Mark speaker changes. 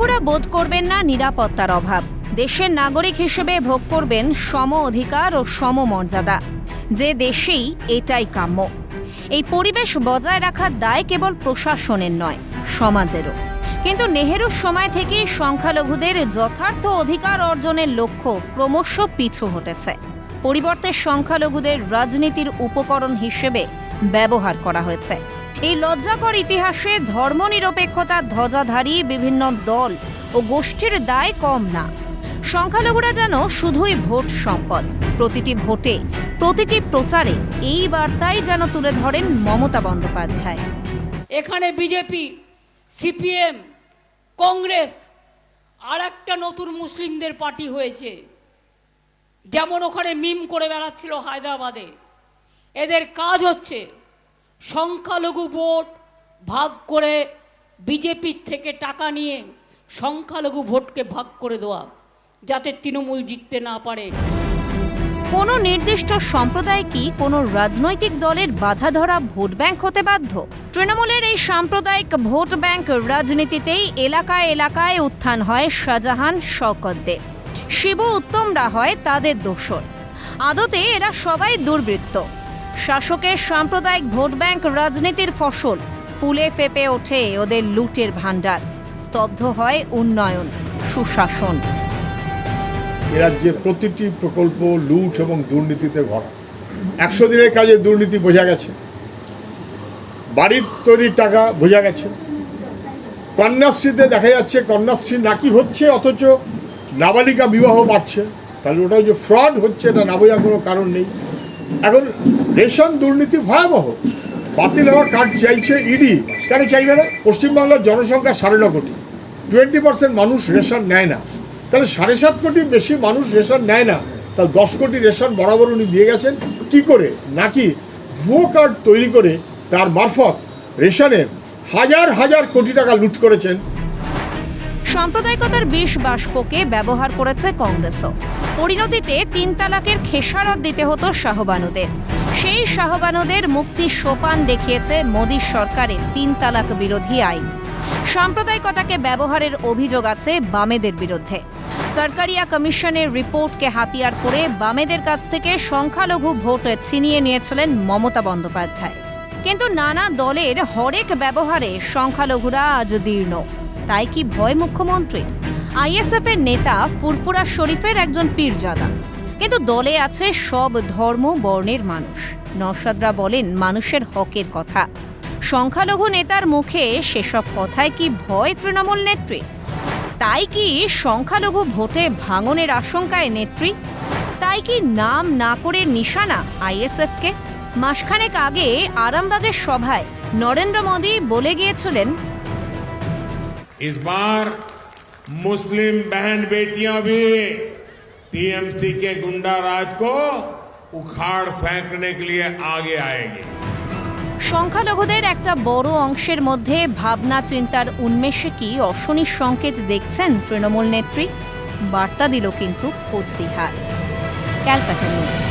Speaker 1: সংখ্যালঘুরা বোধ করবেন না নিরাপত্তার অভাব। দেশের নাগরিক হিসেবে ভোগ করবেন সম অধিকার ও সমমর্যাদা যে দেশেই এটাই কাম্য। এই পরিবেশ বজায় রাখার দায় কেবল প্রশাসনের নয়, সমাজেরও। কিন্তু নেহেরুর সময় থেকে সংখ্যালঘুদের যথার্থ অধিকার অর্জনের লক্ষ্য ক্রমশ পিছু হটেছে। পরিবর্তে সংখ্যালঘুদের রাজনীতির উপকরণ হিসেবে ব্যবহার করা হয়েছে। এই লজ্জাকর ইতিহাসে ধর্মনিরপেক্ষতার ধ্বজাধারী বিভিন্ন দল ও গোষ্ঠীর দায় কম না। সংখ্যালঘুরা যেন শুধুই ভোট সম্পদ। প্রতিটি ভোটে, প্রতিটি প্রচারে এই বার্তাই যেন তুলে ধরেন মমতা বন্দ্যোপাধ্যায়।
Speaker 2: এখানে বিজেপি, সিপিএম, কংগ্রেস আর একটা নতুন মুসলিমদের পার্টি হয়েছে। যেমন ওখানে মিম করে বেড়াচ্ছিল হায়দ্রাবাদে। এদের কাজ হচ্ছে সংখ্যালঘু ভোট ভাগ করে বিজেপির থেকে টাকা নিয়ে সংখ্যালঘু ভোটকে ভাগ করে দেওয়া, যাতে তৃণমূল জিততে না পারে।
Speaker 1: কোনো নির্দিষ্ট সম্প্রদায় কি কোনো রাজনৈতিক দলের বাধা ধরা ভোট ব্যাংক হতে বাধ্য? তৃণমূলের এই সাম্প্রদায়িক ভোট ব্যাংক রাজনীতিতেই এলাকায় এলাকায় উত্থান হয় শাহজাহান, শওকতদের। শিবু উত্তমরা হয় তাদের দোষর। আদতে এরা সবাই দুর্বৃত্ত। শাসকের সাম্প্রদায়িক ভোট ব্যাংক রাজনীতির ফসল, ফুলে ফেপে ওঠে ওদের লুটের ভাণ্ডার, স্তব্ধ হয় উন্নয়ন, সুশাসন।
Speaker 3: রাজ্যের প্রতিটি প্রকল্প লুট এবং দুর্নীতিতে ভরা। একশো দিনের কাজে দুর্নীতি বোঝা গেছে। বাড়ির তৈরির টাকা বোঝা গেছে। কন্যাশ্রীতে দেখা যাচ্ছে কন্যাশ্রী নাকি হচ্ছে, অথচ নাবালিকা বিবাহ বাড়ছে। তাহলে ওটা যে ফ্রড হচ্ছে, এটা না বোঝার কোনো কারণ নেই। এখন রেশন দুর্নীতি ভয়াবহ। বাতিল হওয়া কার্ড চাইছে ইডি। কেন চাইবে না? পশ্চিমবাংলার জনসংখ্যা সাড়ে ন কোটি। টোয়েন্টি পার্সেন্ট মানুষ রেশন নেয় না। তাহলে সাড়ে সাত কোটির বেশি মানুষ রেশন নেয় না। তাহলে দশ কোটি রেশন বরাবর উনি দিয়ে গেছেন। কি করে? নাকি ভুয়ো কার্ড তৈরি করে তার মারফত রেশনের হাজার হাজার কোটি টাকা লুট করেছেন?
Speaker 1: সাম্প্রদায়িকতার বিষ বাষ্পকে ব্যবহার করেছে কংগ্রেসও। পরিণতিতে তিন তালাকের খেসারত দিতে হতো শাহবানুদের। সেই শাহবানুদের মুক্তি সোপান দেখিয়েছে মোদী সরকারের তিন তালাক বিরোধী আইন। সাম্প্রদায়িকতাকে ব্যবহারের অভিযোগ আছে বামেদের বিরুদ্ধে। সরকারিয়া কমিশনের রিপোর্টকে হাতিয়ার করে বামেদের কাছ থেকে সংখ্যালঘু ভোট ছিনিয়ে নিয়েছিলেন মমতা বন্দ্যোপাধ্যায়। কিন্তু নানা দলের হরেক ব্যবহারে সংখ্যালঘুরা আজ দীর্ণ। তাই কি ভয় মুখ্যমন্ত্রীর? আইএসএফ এর নেতা ফুরফুরা শরীফের একজন পীরজাদা। কিন্তু দলে আছে সব ধর্ম বর্ণের মানুষ। নওশাদরা বলেন মানুষের হকের কথা। সংখ্যালঘু নেতার মুখে সেসব কথায় কি ভয় তৃণমূল নেত্রী? তাই কি সংখ্যালঘু ভোটে ভাঙনের আশঙ্কায় নেত্রী? তাই কি নাম না করে নিশানা আইএসএফকে? মাসখানেক আগে আরামবাগের সভায় নরেন্দ্র মোদী বলে গিয়েছিলেন
Speaker 4: इस बार मुस्लिम बहन बेटियां भी टीएमसी के गुंडा राज को उखाड़ फेंकने के लिए आगे आएंगी
Speaker 1: সংখ্যালঘুদের একটা বড় অংশের মধ্যে ভাবনা চিন্তার উন্মেষে কি অশনি সংকেত দেখছেন তৃণমূল নেত্রী বার্তা দিল কিন্তু কোচবিহার ক্যালকাটা নিউজ